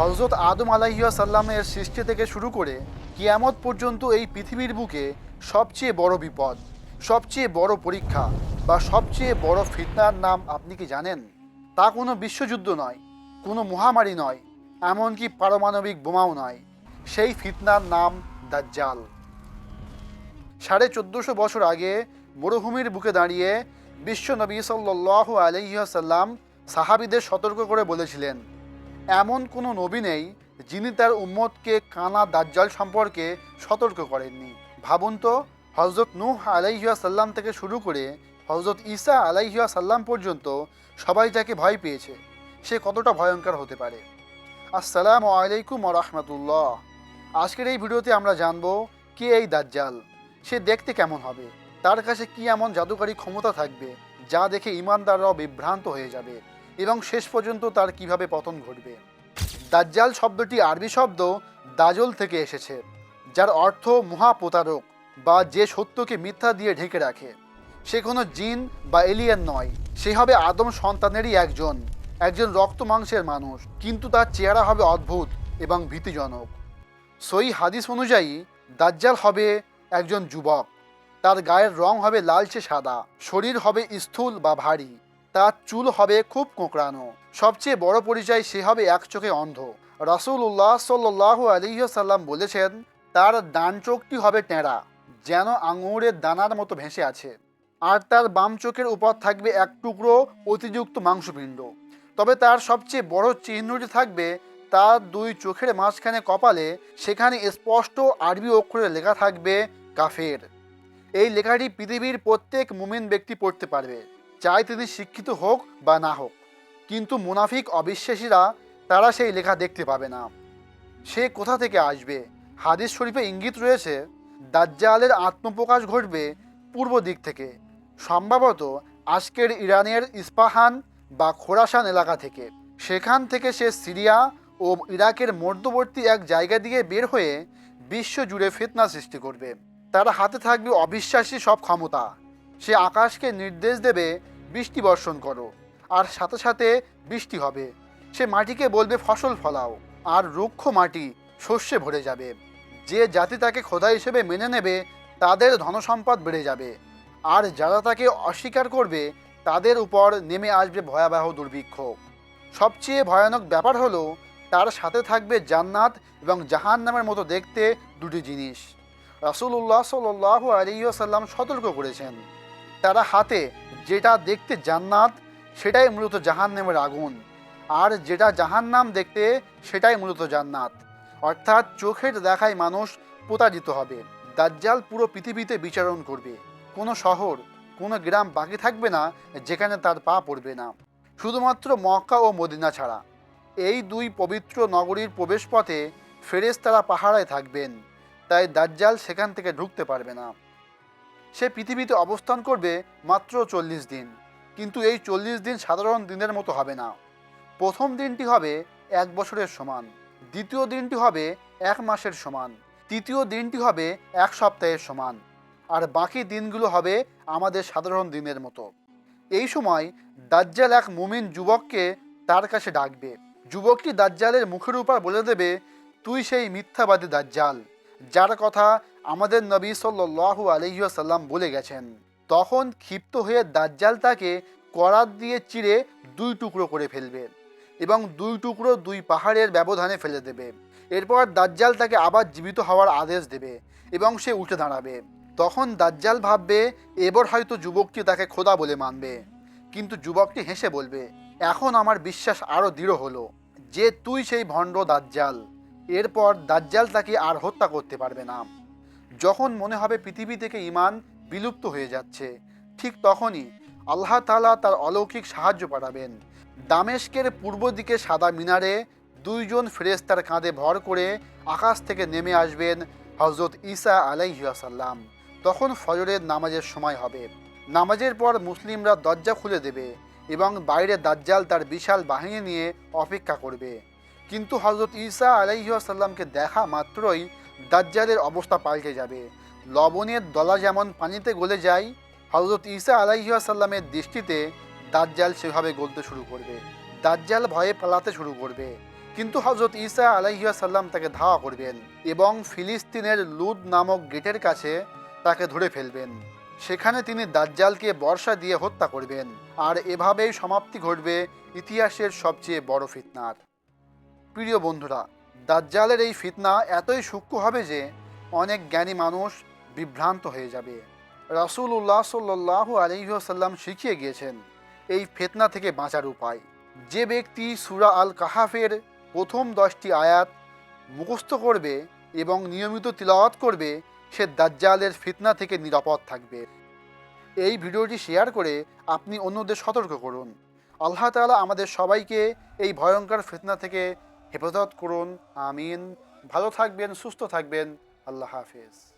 হজরত আদম আলাইসাল্লামের সৃষ্টি থেকে শুরু করে কিয়ামত পর্যন্ত এই পৃথিবীর বুকে সবচেয়ে বড় বিপদ, সবচেয়ে বড় পরীক্ষা বা সবচেয়ে বড় ফিতনার নাম আপনি কি জানেন? তা কোনো বিশ্বযুদ্ধ নয়, কোনো মহামারী নয়, এমনকি পারমাণবিক বোমাও নয়। সেই ফিতনার নাম দাজ্জাল। সাড়ে চোদ্দোশো বছর আগে মরুভূমির বুকে দাঁড়িয়ে বিশ্ব নবী সাল্লাহ আলহিহাসাল্লাম সাহাবিদের সতর্ক করে বলেছিলেন এমন কোনো নবী নেই যিনি তার উম্মতকে কানা দাজ্জাল সম্পর্কে সতর্ক করেননি। ভাবুন তো হজরত নূহ আলাইহিয়া সাল্লাম থেকে শুরু করে হজরত ঈসা আলাইহিয়া সাল্লাম পর্যন্ত সবাই যাকে ভয় পেয়েছে, সে কতটা ভয়ঙ্কর হতে পারে। আসসালামু আলাইকুম রহমতুল্লাহ। আজকের এই ভিডিওতে আমরা জানব, কে এই দাজ্জাল? সে দেখতে কেমন হবে? তার কাছে কি এমন জাদুকারী ক্ষমতা থাকবে, যা দেখে ইমানদাররাও বিভ্রান্ত হয়ে যাবে? এবং শেষ পর্যন্ত তার কীভাবে পতন ঘটবে। দাজ্জাল শব্দটি আরবি শব্দ দাজল থেকে এসেছে, যার অর্থ মহাপ্রতারক বা যে সত্যকে মিথ্যা দিয়ে ঢেকে রাখে। সে কোনো জিন বা এলিয়ান নয়, সে হবে আদম সন্তানেরই একজন একজন রক্ত মাংসের মানুষ, কিন্তু তার চেহারা হবে অদ্ভুত এবং ভীতিজনক। সই হাদিস অনুযায়ী, দাজ্জাল হবে একজন যুবক, তার গায়ের রং হবে লালচে সাদা, শরীর হবে স্থূল বা ভারী। তার চুল হবে খুব কোঁকড়ানো। সবচেয়ে বড় পরিচয় সে হবে এক চোখে অন্ধ। রসুল রাসূলুল্লাহ সাল্লাহ আলিহাল্লাম বলেছেন, তার ডান চোখটি হবে টেঁড়া, যেন আঙুরের দানার মতো ভেসে আছে। আর তার বাম চোখের উপর থাকবে এক টুকরো অতিযুক্ত মাংসপিণ্ড। তবে তার সবচেয়ে বড় চিহ্নটি থাকবে তার দুই চোখের মাঝখানে কপালে, সেখানে স্পষ্ট আরবি অক্ষরে লেখা থাকবে কাফের। এই লেখাটি পৃথিবীর প্রত্যেক মুমিন ব্যক্তি পড়তে পারবে। চাই তিনি শিক্ষিত হোক বা না হোক। কিন্তু মুনাফিক অবিশ্বাসীরা তারা সেই লেখা দেখতে পাবে না। সে কোথা থেকে আসবে? হাদিস শরীফে ইঙ্গিত রয়েছে, দাজ্জালের আত্মপ্রকাশ ঘটবে পূর্ব দিক থেকে, সম্ভবত আজকের ইরানের ইস্পাহান বা খোরাসান এলাকা থেকে। সেখান থেকে সে সিরিয়া ও ইরাকের মধ্যবর্তী এক জায়গা দিয়ে বের হয়ে বিশ্ব জুড়ে ফিতনা সৃষ্টি করবে। তার হাতে থাকবে অবিশ্বাসী সব ক্ষমতা। সে আকাশকে নির্দেশ দেবে, বৃষ্টি বর্ষণ করো। আর সাথে সাথে বৃষ্টি হবে। সে মাটিকে বলবে, ফসল ফলাও। আর রুক্ষ মাটি শস্যে ভরে যাবে। যে জাতি তাকে খোদা হিসেবে মেনে নেবে, তাদের ধনসম্পদ বেড়ে যাবে। আর যারা তাকে অস্বীকার করবে, তাদের উপর নেমে আসবে ভয়াবহ দুর্ভিক্ষ। সবচেয়ে ভয়ানক ব্যাপার হলো, তার সাথে থাকবে জান্নাত এবং জাহান নামের মতো দেখতে দুটি জিনিস। রাসুল্লাহ সাল্লাহ আলিয়াল্লাম সতর্ক করেছেন। তারা হাতে যেটা দেখতে জান্নাত, সেটাই মূলত জাহান্নামের আগুন। আর যেটা জাহান্নাম দেখতে, সেটাই মূলত জান্নাত। অর্থাৎ চোখের দেখায় মানুষ প্রতারিত হবে। দাজ্জাল পুরো পৃথিবীতে বিচারণ করবে। কোনো শহর, কোনো গ্রাম বাকি থাকবে না, যেখানে তার পা পড়বে না। শুধুমাত্র মক্কা ও মদিনা ছাড়া। এই দুই পবিত্র নগরীর প্রবেশপথে ফেরেশতারা পাহারায় থাকবেন। তাই দাজ্জাল সেখান থেকে ঢুকতে পারবে না। সে পৃথিবীতে অবস্থান করবে মাত্র চল্লিশ দিন। কিন্তু এই চল্লিশ দিন সাধারণ দিনের মতো হবে না। প্রথম দিনটি হবে এক বছরের সমান, দ্বিতীয় দিনটি হবে এক মাসের সমান, তৃতীয় দিনটি হবে এক সপ্তাহের সমান, আর বাকি দিনগুলো হবে আমাদের সাধারণ দিনের মতো। এই সময় দাজ্জাল এক মুমিন যুবককে তার কাছে ডাকবে। যুবকটি দাজ্জালের মুখের উপর বলে দেবে, তুই সেই মিথ্যাবাদী দাজ্জাল। যার কথা আমাদের নবী সাল্লু আলহিসাল্লাম বলে গেছেন। তখন ক্ষিপ্ত হয়ে দাজ্জাল তাকে করাত দিয়ে চিড়ে দুই টুকরো করে ফেলবে এবং দুই টুকরো দুই পাহাড়ের ব্যবধানে ফেলে দেবে। এরপর দাজ্জাল তাকে আবার জীবিত হওয়ার আদেশ দেবে এবং সে উঠে দাঁড়াবে। তখন দাজ্জাল ভাববে, এবার হয়তো যুবকটি তাকে খোদা বলে মানবে। কিন্তু যুবকটি হেসে বলবে, এখন আমার বিশ্বাস আরও দৃঢ় হলো যে তুই সেই ভণ্ড দাজ্জাল। এরপর দাজ্জাল তাকে আর হত্যা করতে পারবে না। যখন মনে হবে পৃথিবী থেকে ইমান বিলুপ্ত হয়ে যাচ্ছে, ঠিক তখনই আল্লাহ তালা তার অলৌকিক সাহায্য পাঠাবেন। দামেস্কের পূর্ব দিকে সাদা মিনারে দুইজন ফেরেস্তার কাঁধে ভর করে আকাশ থেকে নেমে আসবেন হজরত ঈসা আলাইসাল্লাম তখন ফজরের নামাজের সময় হবে। নামাজের পর মুসলিমরা দরজা খুলে দেবে এবং বাইরে দাজ্জাল তার বিশাল বাহিনী নিয়ে অপেক্ষা করবে। কিন্তু হজরত ঈসা আলাইসাল্লামকে দেখা মাত্রই দাজ্জালের অবস্থা পাল্টে যাবে। লবণের দলা যেমন পানিতে গলে যায় হজরত ঈসা আলাইসাল্লামের দৃষ্টিতে দাজ্জাল সেভাবে গলতে শুরু করবে। দাজ্জাল ভয়ে পালাতে শুরু করবে। কিন্তু হজরত ঈসা আলাইসাল্লাম তাকে ধাওয়া করবেন এবং ফিলিস্তিনের লুদ নামক গেটের কাছে তাকে ধরে ফেলবেন। সেখানে তিনি দাজ্জালকে বর্ষা দিয়ে হত্যা করবেন। আর এভাবেই সমাপ্তি ঘটবে ইতিহাসের সবচেয়ে বড় ফিতনার। প্রিয় বন্ধুরা, দাজ্জালের এই ফিতনা এতই সূক্ষ্ম হবে যে অনেক জ্ঞানী মানুষ বিভ্রান্ত হয়ে যাবে। রাসূলুল্লাহ সাল্লাহ আলহিহাসাল্লাম শিখিয়ে গিয়েছেন এই ফেতনা থেকে বাঁচার উপায়। যে ব্যক্তি সুরা আল কাহাফের প্রথম দশটি আয়াত মুখস্থ করবে এবং নিয়মিত তিলাওয়াত করবে, সে দাজ্জালের ফিতনা থেকে নিরাপদ থাকবে। এই ভিডিওটি শেয়ার করে আপনি অন্যদের সতর্ক করুন। আল্লাহ তাআলা আমাদের সবাইকে এই ভয়ঙ্কর ফিতনা থেকে হেফাজত করুন আমিন। ভালো থাকবেন সুস্থ থাকবেন। আল্লাহ হাফেজ।